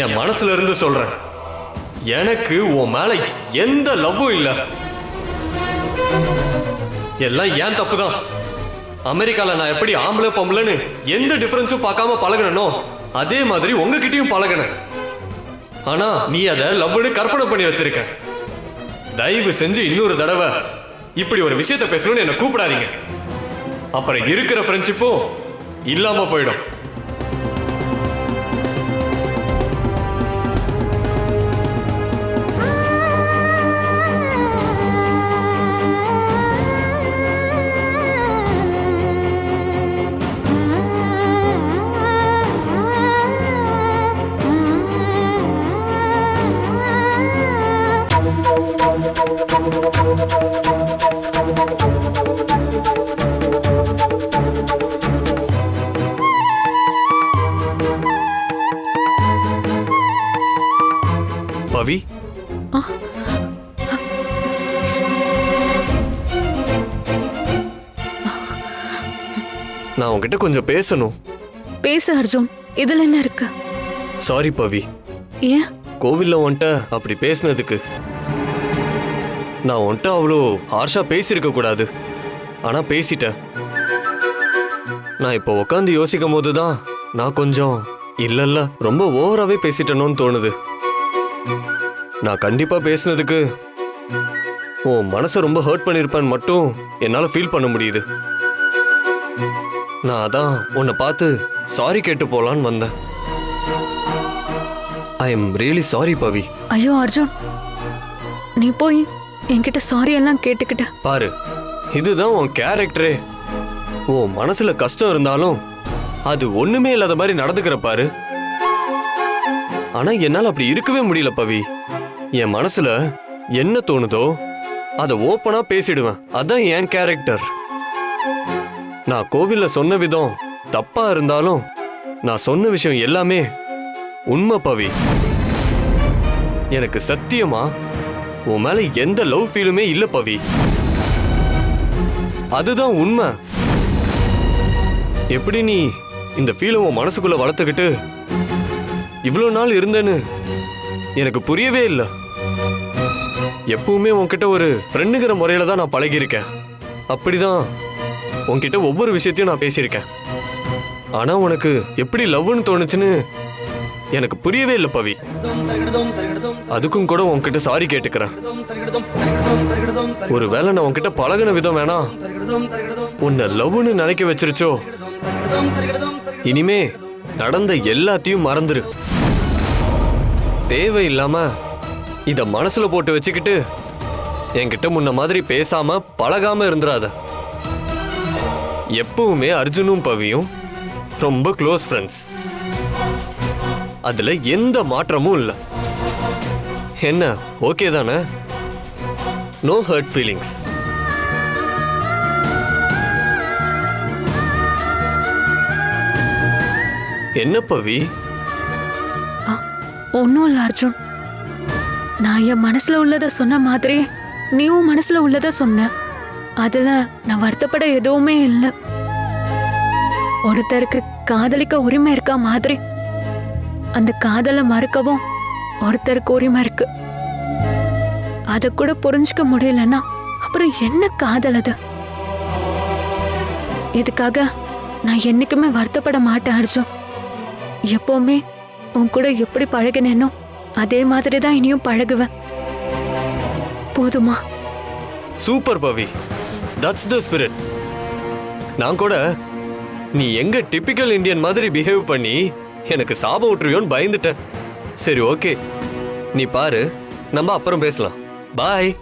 என் மனசுல இருந்து சொல்றேன். எனக்கு உன் மேல எந்த லவ்வும் இல்ல. எல்லாம் ஏன் தப்பு தான் அமெரிக்கால நான் எப்படி ஆம்பளை பொம்பளைன்னு எந்த டிஃபரன்ஸும் பார்க்காம பழகுனனோ அதே மாதிரி உங்ககிட்டயும் பழகுனேன். ஆனா நீ அதை லவ்னு கற்பனை பண்ணி வச்சிருக்க. தயவு செஞ்சு இன்னொரு தடவை இப்படி ஒரு விஷயத்த பேசணும்னு என்ன கூப்பிடாதீங்க. அப்புறம் இருக்கிற ஃப்ரெண்ட்ஷிப்பும் இல்லாம போயிடும். பவி? நான் உன்கிட்ட கொஞ்சம் பேசணும். பேசு அர்ஜுன். இதுல என்ன இருக்கு? சாரி பவி. ஏன்? கோவில்ல உன்கிட்ட அப்படி பேசினதுக்கு நான் ஒன்ட்ட அவ்வளோ ஹார்ஷாக பேசியிருக்க கூடாது. ஆனால் பேசிட்டேன். நான் இப்போ உட்காந்து யோசிக்கும் போது தான் நான் கொஞ்சம் இல்லைல்ல ரொம்ப ஓவராகவே பேசிட்டேனோன்னு தோணுது. நான் கண்டிப்பாக பேசினதுக்கு உன் மனசை ரொம்ப ஹர்ட் பண்ணியிருப்பேன்னு மட்டும் என்னால் ஃபீல் பண்ண முடியுது. நான் அதான் உன்னை பார்த்து சாரி கேட்டு போலான்னு வந்தேன். I am really sorry Pavi. ஐயோ அர்ஜுன். நீ போய் என்கிட்ட சாரி எல்லாம் கேட்டுக்கிட்ட. பாரு இதுதான் உன் கேரக்டரே உன் மனசுல கஷ்டம் இருந்தாலும் அது ஒண்ணுமே இல்லாத மாதிரி நடந்துக்கிற பாரு. ஆனா என்னால அப்படி இருக்கவே முடியல பவி. என் மனசுல என்ன தோணுதோ அதை ஓப்பனா பேசிடுவேன். அதான் என் கேரக்டர் நான் கோவில்ல சொன்ன விதம் தப்பா இருந்தாலும் நான் சொன்ன விஷயம் எல்லாமே உண்மை பவி. எனக்கு சத்தியமா உன் மேல எந்த லவ் ஃபீலுமே இல்ல பவி. அதுதான் உண்மை. எப்படி நீ இந்த ஃபீலை உன் மனசுக்குள்ள வளர்த்துக்கிட்டு இவ்வளோ நாள் இருந்தேன்னு எனக்கு புரியவே இல்லை. எப்பவுமே உன்கிட்ட ஒரு ஃப்ரெண்டுங்கிற முறையில தான் நான் பழகியிருக்கேன். அப்படிதான் உன்கிட்ட ஒவ்வொரு விஷயத்தையும் நான் பேசியிருக்கேன். ஆனால் உனக்கு எப்படி லவ்னு தோணுச்சுன்னு எனக்கு புரியவே இல்லை பவி. அதுக்கும் கூட உன்கிட்ட சாரி கேட்டுக்கிறேன். ஒருவேளை நான் உன்கிட்ட பழகுன விதம் வேணா உன்னை லவ்னு நினைக்க வச்சிருச்சோ? இனிமே நடந்த எல்லாத்தையும் மறந்துரு. தேவையில்லாம இத மனசுல போட்டு வச்சுக்கிட்டு என்கிட்ட முன்ன மாதிரி பேசாம பழகாம இருந்துராத எப்பவுமே அர்ஜுனும் பவியும் ரொம்ப க்ளோஸ் ஃப்ரெண்ட்ஸ் அதுல எந்த மாற்றமும் இல்லை. என்ன? ஓகே தானே? நோ ஹர்ட் ஃபீலிங்ஸ் என்ன பவி? ஒன்றும் இல்லை அர்ஜுன். நான் என் மனசுல உள்ளதை சொன்ன மாதிரி நீயும் மனசுல உள்ளதை சொன்ன. அதில் நான் வருத்தப்பட எதுவுமே இல்லை. ஒருத்தருக்கு காதலிக்க உரிமை இருக்கா மாதிரி. அந்த காதலை மறுக்கவும் ஒருத்தருக்கு உரிமை இருக்கு. அதை கூட புரிஞ்சுக்க முடியலன்னா அப்புறம் என்ன காதல் அது? இதுக்காக நான் என்னைக்குமே வருத்தப்பட மாட்டேன் அர்ஜுன். எப்பவுமே உன் கூட எப்படி பழகினேனோ அதே மாதிரி தான் இனியும் பழகுவேன். போதுமா? Super Pavi. That's the spirit நான் கூட நீ எங்க டிப்பிக்கல் இந்தியன் மாதிரி பிஹேவ் பண்ணி எனக்கு சாபம் விட்டுருவியோன்னு பயந்துட்டேன். சரி ஓகே நீ பாரு நம்ம அப்புறம் பேசலாம். பாய்